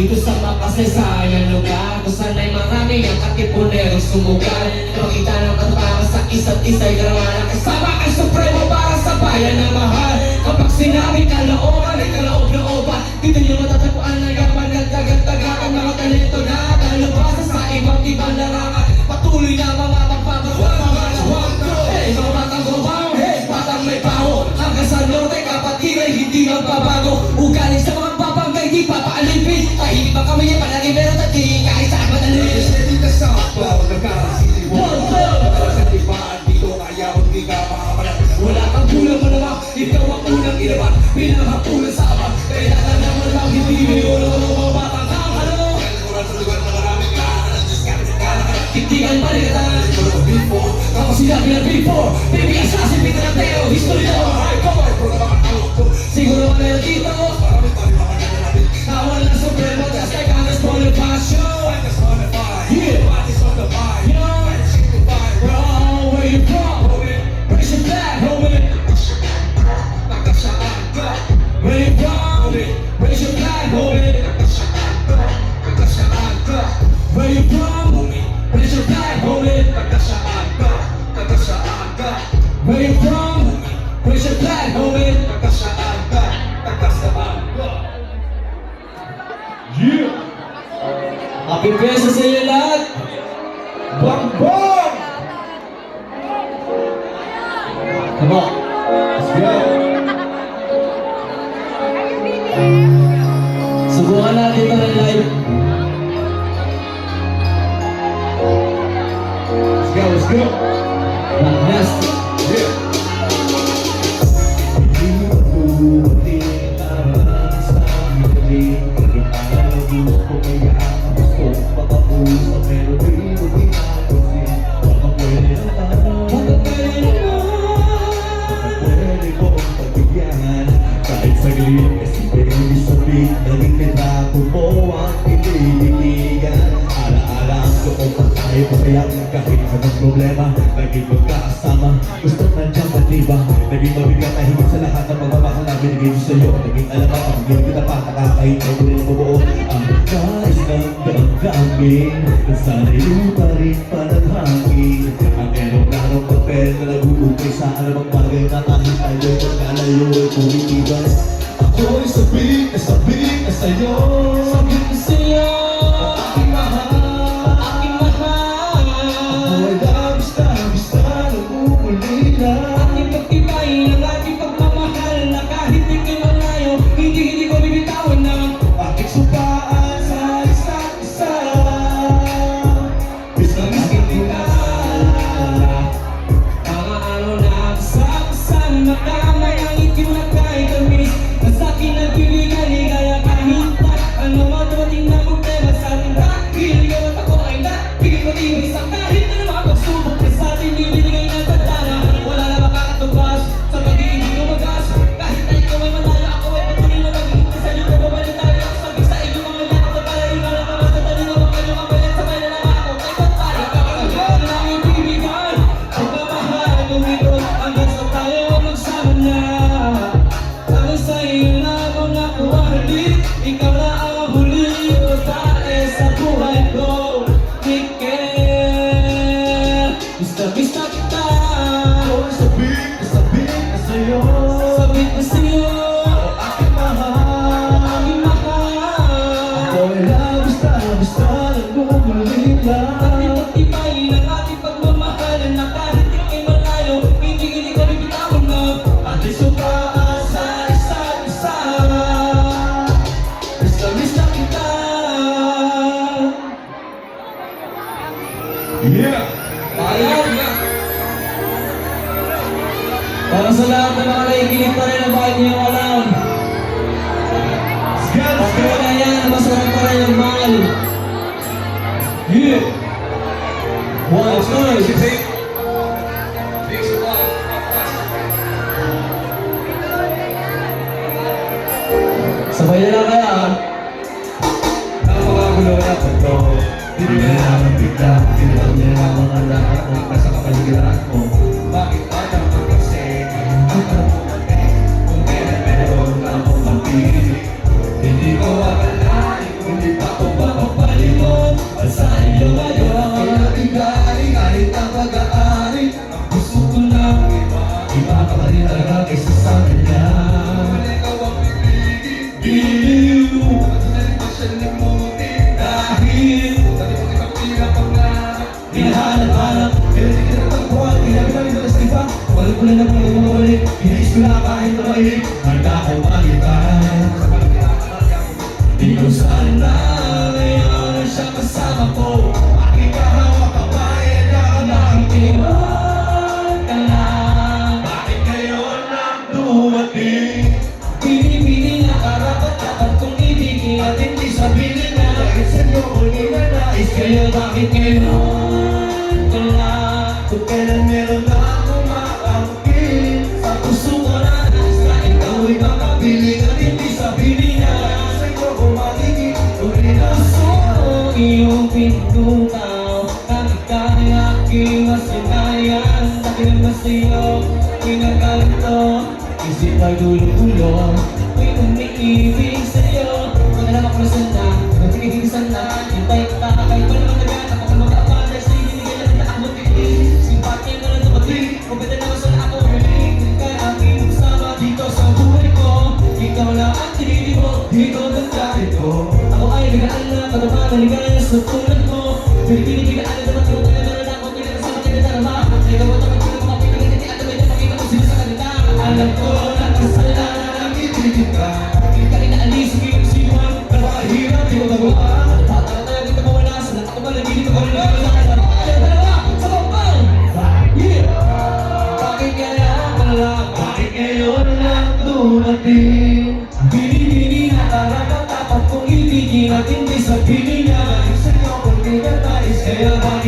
Dito sa makasaysayan lugar Kung sana'y marami ang katipunerong sumugal Makita naman para sa isa't isa'y garawa Kasama ang supremo para sa bayan na mahal. Kapag sinabi ka kalooban ay kalaob-looban Dito niyo matatagpuan ang gapan ng dagat-dagakan Mga talento na มันก็ไม่ใช่ปัญหา beses sa iyo lahat. Bongbong! Come on. Let's go. Subukan natin ito ng live. Let's go, let's go. Kaya kahit anong problema Laging magkakasama Gusto't nandiyan ka diba? Naging mabigla tahimik sa lahat ng mga mahal na binigay ko sa'yo. Naging alam ako, pagiging kita pa Nakakahit ang buhay na mabuo Ang nais ng damdamin Ang sarili pa rin pa Pinahirapan kita, pinahirapan ang lahat ng kasakapaligiran ko. ulan ng ulit. Hinais ko na kahit na mahirip Handa ko pag-ibay Ikaw sana ngayon ang siya kasama ko. Aking kahawa kabayan na ang iwan. Ka na Bakit kayo nang dumating? Pinipili na karapat dapat kong ibigin at hindi sabihin na. Dahil sa'yo ko nila nais kayo bakit ngayon? Ka na pinunaw Ang ika'y aking masinayan Dahil masayo, kinakalito Isip ay dulo-dulo May umiibig.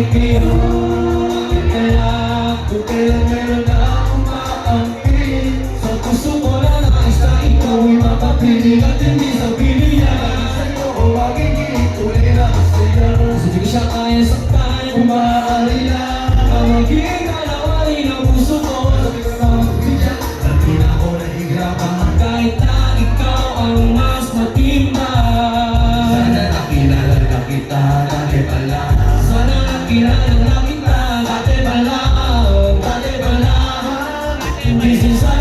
Hindi ulit kailangan kung na akong Sa puso ko na nais na ikaw ay mapapili This is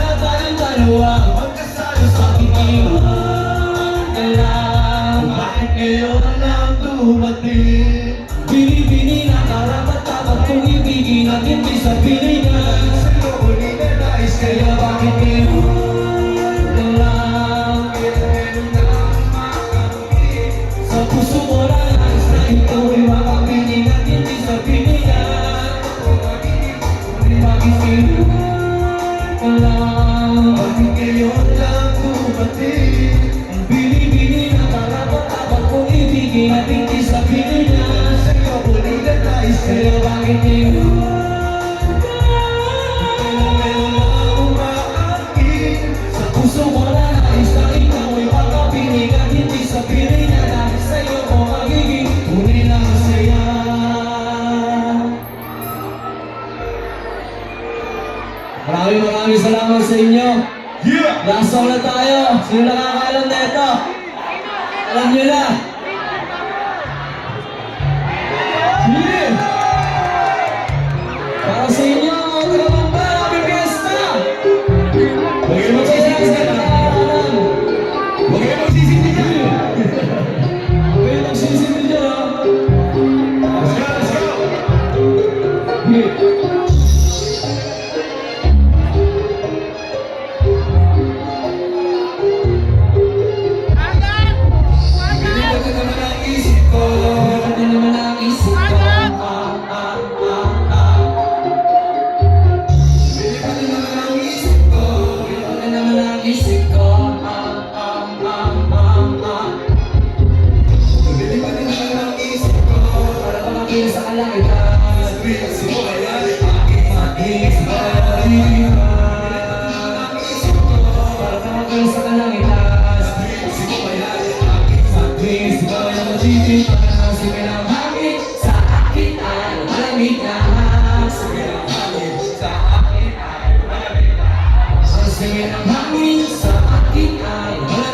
inyo. Yeah! Last song tayo. Sino nakakaalam na ito? Alam nyo na.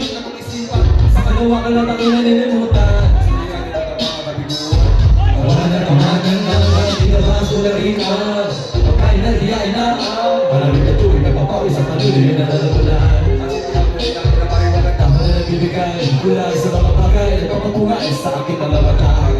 mulit na pag-isipan Sa kalawa ka lang ako nalilimutan Wala na tamagan ng Pinabas ko na rin ang Pagkain na diyain na Malamig na tuwing nagpapawis sa panuloy na nalalagunan Ako na nagbibigay Kulang sa mga bagay Nagpapatungay sa aking mga mata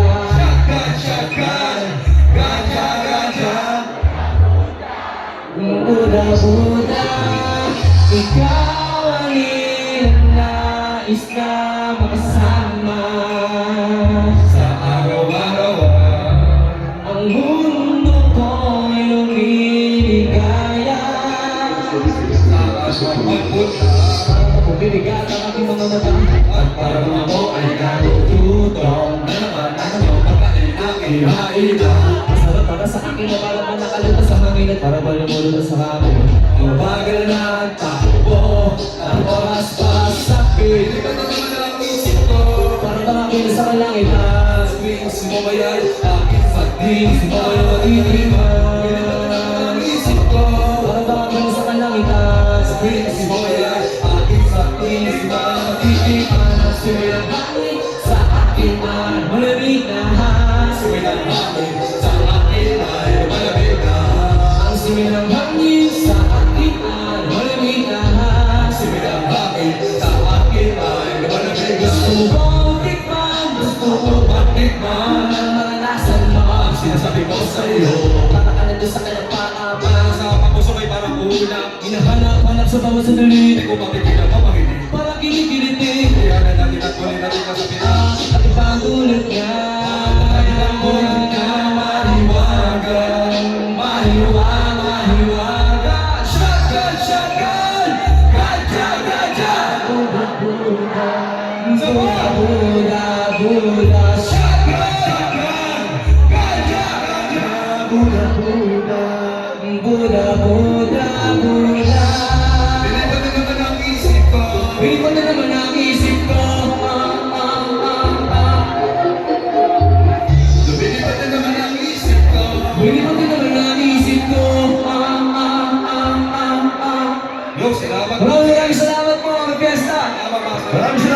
At ako ay natututong Na naman ano pagkain aking haida Masarap para sa akin na para pa nakalutas sa hangin At para pa lumulunod sa hangin Mabagal na ang takbo Ang sa akin na naman ang isip ko Para akin sa kalangitan Wings mo ba yan? Aking fatigue Mo ba yung matitiman জীবন দিলাম 감사합니다.